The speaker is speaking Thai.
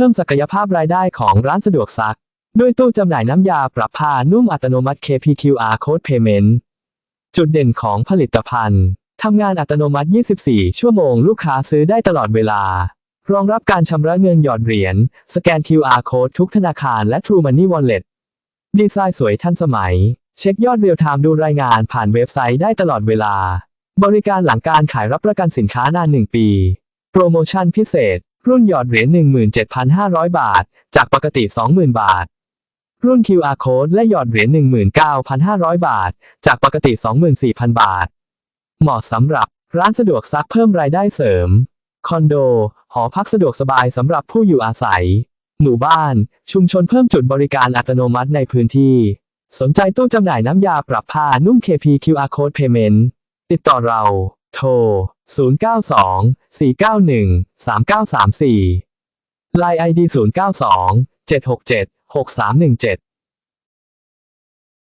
พิ่มศักยภาพรายได้ของร้านสะดวกซัก ด้วยตู้จำหน่ายน้ำยาปรับผ้านุ่มอัตโนมัติ KPQR Code Payment จุดเด่นของผลิตภัณฑ์ทำงานอัตโนมัติ 24 ชั่วโมงลูกค้าซื้อได้ตลอดเวลา รองรับการชำระเงินหยอดเหรียญ สแกน QR Code ทุกธนาคารและ True Money Wallet ดีไซน์สวยทันสมัย เช็คยอดเรียลไทม์ดูรายงานผ่านเว็บไซต์ได้ตลอดเวลา บริการหลังการขายรับประกันสินค้านาน 1 ปี โปรโมชั่นพิเศษ รุ่นหยอดเหรียญ17,500 บาท จากปกติ 20,000 บาท รุ่น QR Code และหยอดเหรียญ19,500 บาท จากปกติ 24,000 บาท เหมาะสำหรับร้านสะดวกซักเพิ่มรายได้เสริม คอนโด หอพักสะดวกสบายสำหรับผู้อยู่อาศัย หมู่บ้าน ชุมชนเพิ่มจุดบริการอัตโนมัติในพื้นที่ สนใจตู้จำหน่ายน้ำยาปรับผ้านุ่ม KP QR Code Payment ติดต่อเรา โทร 0924913934 ไลน์ไอ ID 0927676317